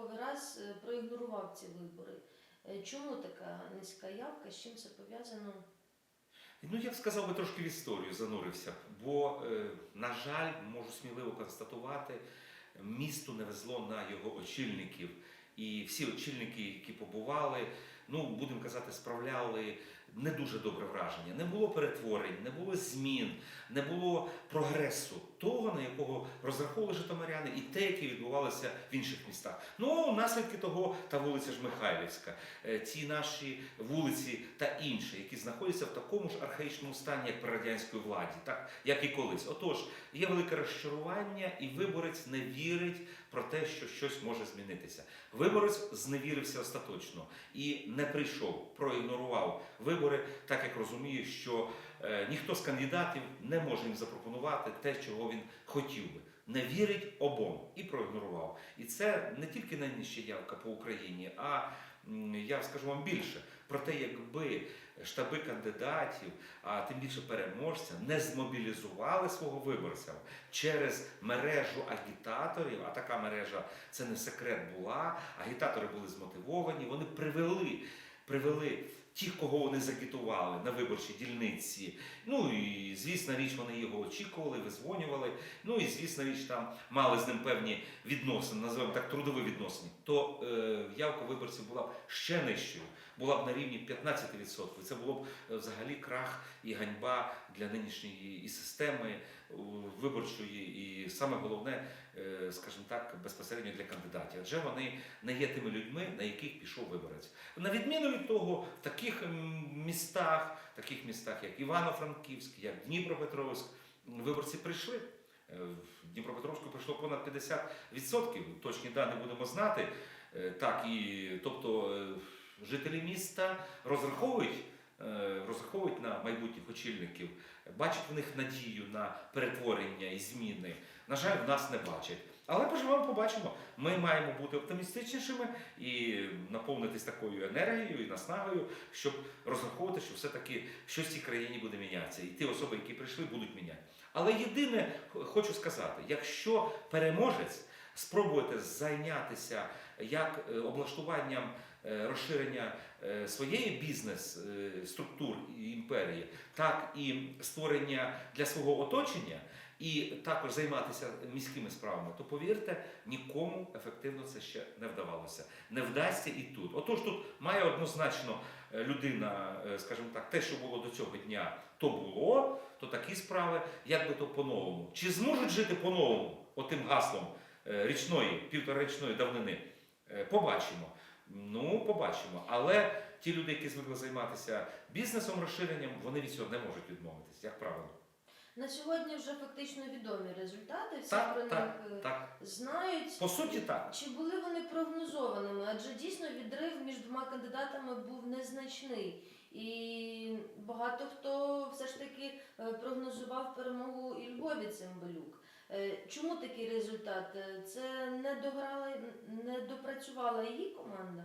черговий раз е, проігнорував ці вибори. Е, Чому така низька явка? З чим це пов'язано? Ну, я б сказав би трошки в історію занурився, бо, е, на жаль, можу сміливо констатувати, місту не везло на його очільників. І всі очільники, які побували, ну будемо казати, справляли не дуже добре враження. Не було перетворень, не було змін, не було прогресу того, на якого розраховували житомиряни, і те, яке відбувалося в інших містах. Ну, наслідки того, та вулиця ж Михайлівська, е, ті наші вулиці та інші, які знаходяться в такому ж архаїчному стані, як при радянській владі, так як і колись. Отож, є велике розчарування, і виборець не вірить про те, що щось може змінитися. Виборець зневірився остаточно і не прийшов, проігнорував вибори, так як розуміє, що е, ніхто з кандидатів не може їм запропонувати те, чого він хотів би. Не вірить обом і проігнорував. І це не тільки найнижча явка по Україні, а я скажу вам більше про те, якби штаби кандидатів, а тим більше переможця, не змобілізували свого виборця через мережу агітаторів, а така мережа це не секрет була. Агітатори були змотивовані, вони привели. Привели тих, кого вони загітували на виборчі дільниці. Ну і звісна річ, вони його очікували, визвонювали. Ну і звісна річ, там мали з ним певні відносини, називаємо так, трудові відносини. То е, явка виборців була ще нижчою, була б на рівні 15%. Це було б е, взагалі крах і ганьба для нинішньої і системи виборчої, і саме головне, е, скажімо так, безпосередньо для кандидатів. Адже вони не є тими людьми, на яких пішов виборець. На відміну від того, в таких містах, таких містах, як Івано-Франківськ, як Дніпропетровськ, виборці прийшли. Е, В Дніпропетровську прийшло понад 50%, точні дані будемо знати. Е, Так, і тобто е, жителі міста розраховують. Розраховують на майбутніх очільників, бачать в них надію на перетворення і зміни. На жаль, в нас не бачать. Але поживемо, побачимо. Ми маємо бути оптимістичнішими і наповнитись такою енергією і наснагою, щоб розраховувати, що все-таки щось в цій країні буде мінятися. І ті особи, які прийшли, будуть міняти. Але єдине хочу сказати: якщо переможець спробуєте зайнятися як е, облаштуванням е, розширення е, своєї бізнес-структур імперії, так і створення для свого оточення, і також займатися міськими справами, то повірте, нікому ефективно це ще не вдавалося. Не вдасться і тут. Отож, тут має однозначно е, людина, е, скажімо так, те, що було до цього дня, то було, то такі справи, як би то по-новому. Чи зможуть жити по-новому, отим гаслом е, річної, півторарічної давнини? Побачимо. Ну, побачимо. Але ті люди, які звикли займатися бізнесом, розширенням, вони від цього не можуть відмовитись, як правило. На сьогодні вже фактично відомі результати, всі Так, про так, них е, Так. знають. По суті, так. Чи були вони прогнозованими? Адже дійсно відрив між двома кандидатами був незначний. І багато хто все ж таки е, прогнозував перемогу Ільгові Цимбалюк. Е, Чому такий результат? Е, Це не дограла, не допрацювала її команда?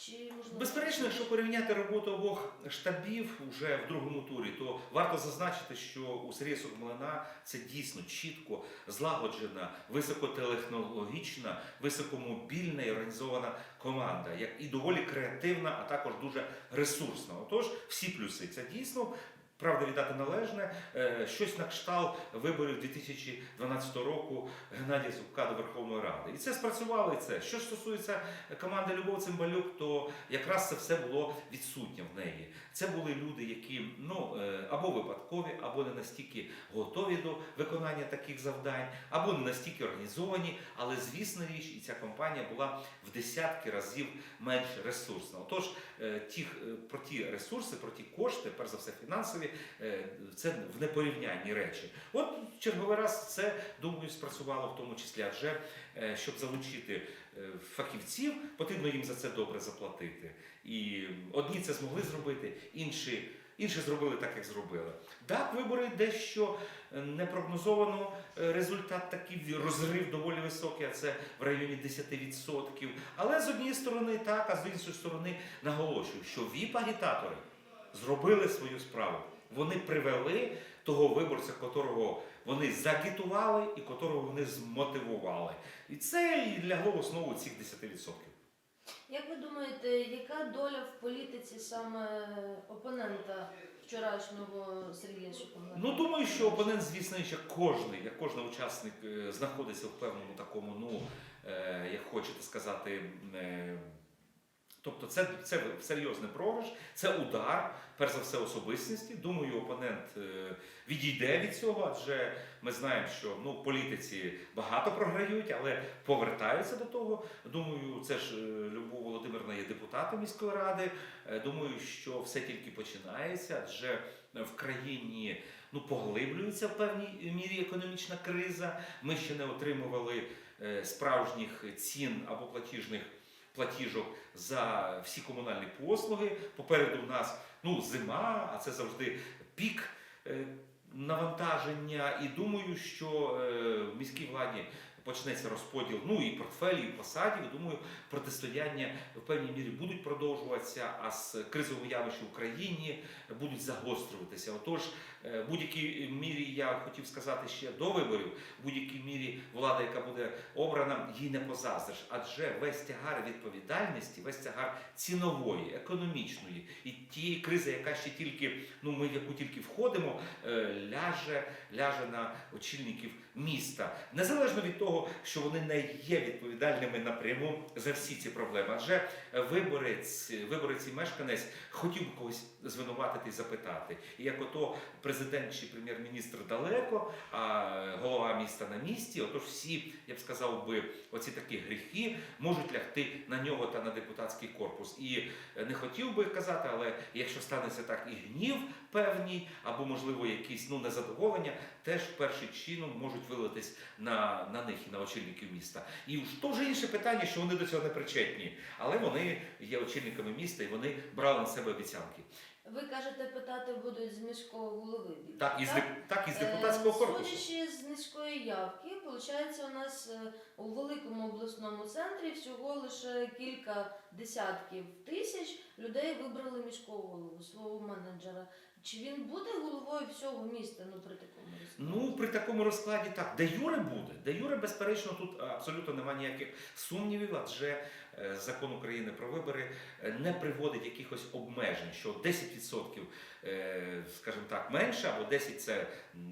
Чи можливо Безперечно, якщо порівняти роботу обох штабів вже в другому турі, то варто зазначити, що у Сергія Млина це дійсно чітко злагоджена, високотехнологічна, високомобільна і організована команда, як і доволі креативна, а також дуже ресурсна. Отож, всі плюси це дійсно. Правда, віддати належне, е, щось на кшталт виборів 2012 року Геннадія Зубка до Верховної Ради. І це спрацювало і це. Що стосується команди Любов Цимбалюк, то якраз це все було відсутнє в неї. Це були люди, які ну е, або випадкові, або не настільки готові до виконання таких завдань, або не настільки організовані. Але звісна річ, і ця компанія була в десятки разів менш ресурсна. Отож, е, ті, про ті ресурси, про ті кошти, перш за все фінансові, е, це в непорівнянні речі. От черговий раз це думаю спрацювало в тому числі, адже е, щоб залучити е, фахівців, потрібно їм за це добре заплатити. І одні це змогли зробити, інші. Інші зробили так, як зробили. Так, вибори дещо непрогнозовано. Результат такий розрив доволі високий, а це в районі 10%. Але з однієї сторони так, а з іншої сторони наголошую, що ВІП-агітатори зробили свою справу. Вони привели того виборця, котрого вони загітували і котрого вони змотивували. І це і лягло в основу цих 10%. Як ви думаєте, яка доля в політиці саме опонента вчорашнього Сергія Шуковна? Ну думаю, що опонент, звісно, як кожний, як кожен учасник е, знаходиться в певному такому, ну е, як хочете сказати. Тобто це, це серйозний програш, це удар, перш за все, особистості. Думаю, опонент е, відійде від цього, адже ми знаємо, що ну, політиці багато програють, але повертаються до того. Думаю, це ж е, Любов Володимирівна є депутатом міської ради. Е, Думаю, що все тільки починається, адже в країні ну, поглиблюється в певній мірі економічна криза. Ми ще не отримували справжніх цін або платіжних платіжок за всі комунальні послуги. Попереду в нас ну, зима, а це завжди пік е, навантаження. І думаю, що е, в міській владі почнеться розподіл ну і портфелів, і посадів. Думаю, протистояння в певній мірі будуть продовжуватися, а з кризовим явищем в Україні будуть загострюватися. Отож, в будь-якій мірі я хотів сказати ще до виборів, будь-якій мірі влада, яка буде обрана, їй не позаздриш, адже весь тягар відповідальності, весь тягар цінової, економічної і тієї кризи, яка ще тільки ну ми в яку тільки входимо, е, ляже, ляже на очільників міста, незалежно від того, що вони не є відповідальними напряму за всі ці проблеми. Адже виборець, виборець і мешканець хотів когось звинуватити і запитати. І як ото президент чи прем'єр-міністр далеко, а голова міста на місці, отож всі, я б сказав би, оці такі гріхи можуть лягти на нього та на депутатський корпус. І е, не хотів би казати, але якщо станеться так і гнів певний, або можливо якісь ну незадоволення, теж першим чином можуть вилитись на, на них і на очільників міста. І ж то вже інше питання, що вони до цього не причетні, але вони є очільниками міста і вони брали на себе обіцянки. Ви кажете, питати будуть з міського голови. Так, і з, деп- так, і з депутатського Е, корпусу. Судячи з низької явки, виходить, у нас е, у великому обласному центрі всього лише кілька десятків тисяч людей вибрали міського голову, свого менеджера. Чи він буде головою всього міста? Ну при такому розкладі? Ну, при такому розкладі так. Де Юре буде. Де Юре, безперечно, тут абсолютно немає ніяких сумнівів, адже е, закон України про вибори е, не приводить якихось обмежень, що 10%, е, скажімо так, менше, або 10% це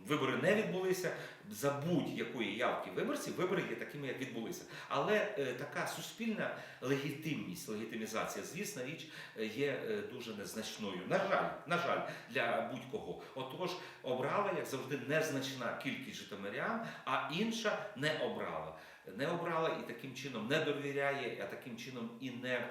вибори не відбулися. За будь-якої явки виборців вибори є такими, як відбулися. Але е, така суспільна легітимність, легітимізація, звісна річ, е, є е, дуже незначною. На жаль, на жаль, для будь-кого. Отож, обрала, як завжди, незначна кількість житомирян, а інша не обрала. Не обрала і таким чином не довіряє, а таким чином і не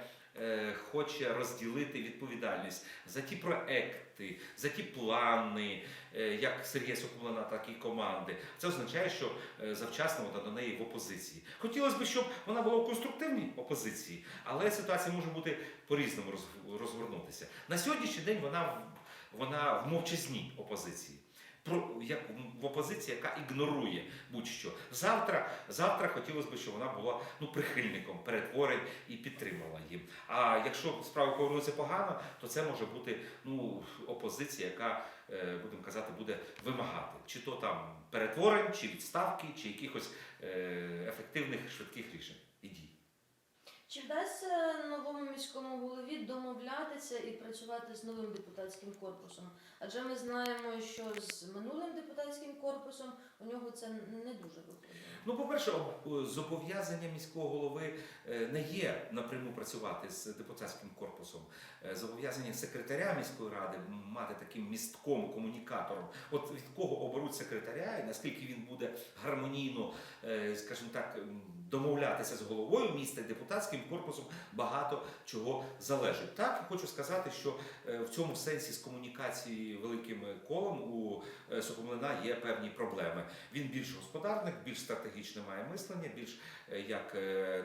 хоче розділити відповідальність за ті проекти, за ті плани, е, як Сергія Соколина, так і команди. Це означає, що е, завчасно вона до неї в опозиції. Хотілося б, щоб вона була в конструктивній опозиції, але ситуація може бути по-різному розгорнутися. На сьогоднішній день вона вона в мовчазній опозиції. Про як в опозиції, яка ігнорує будь-що. Завтра, завтра хотілося б, щоб вона була ну прихильником перетворень і підтримала їм. А якщо справа повернуться погано, то це може бути ну опозиція, яка е, будемо казати, буде вимагати чи то там перетворень, чи відставки, чи якихось е, ефективних швидких рішень. Чи вдасться новому міському голові домовлятися і працювати з новим депутатським корпусом? Адже ми знаємо, що з минулим депутатським корпусом у нього це не дуже виходило. Ну, по-перше, зобов'язання міського голови е, не є напряму працювати з депутатським корпусом. Е, Зобов'язання секретаря міської ради мати таким містком, комунікатором. От від кого оберуть секретаря, і наскільки він буде гармонійно, е, скажімо так, домовлятися з головою міста депутатським корпусом, багато чого залежить. Так, хочу сказати, що е, в цьому сенсі з комунікації великим колом у е, Сокомлина є певні проблеми. Він більш господарник, більш стратегічне має мислення, більш е, як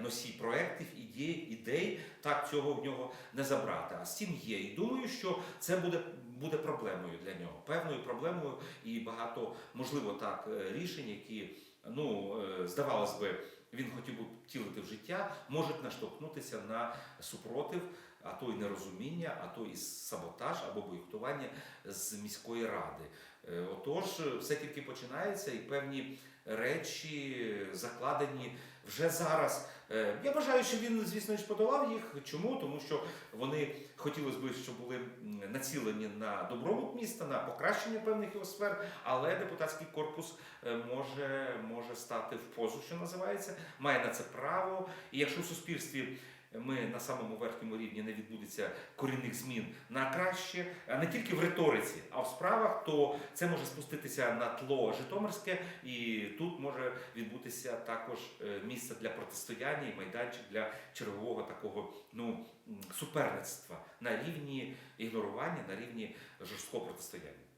носій проєктів, ідей, ідей. Так цього в нього не забрати. А з цим є. І думаю, що це буде. Буде проблемою для нього, певною проблемою, і багато можливо так рішень, які ну здавалось би, він хотів би втілити в життя, можуть наштовхнутися на супротив а то й нерозуміння, а то і саботаж або боєктування з міської ради. Е, Отож, все тільки починається, і певні речі закладені вже зараз. Е, Я вважаю, що він, звісно ж, подолав їх. Чому? Тому що вони хотілося б, щоб були націлені на добробут міста, на покращення певних його сфер, але депутатський корпус е, може, може стати в позу, що називається, має на це право. І якщо в суспільстві ми на самому верхньому рівні не відбудеться корінних змін на краще, не тільки в риториці, а в справах, то це може спуститися на тло Житомирське, і тут може відбутися також е, місце для протистояння і майданчик для чергового такого ну суперництва на рівні ігнорування, на рівні жорсткого протистояння.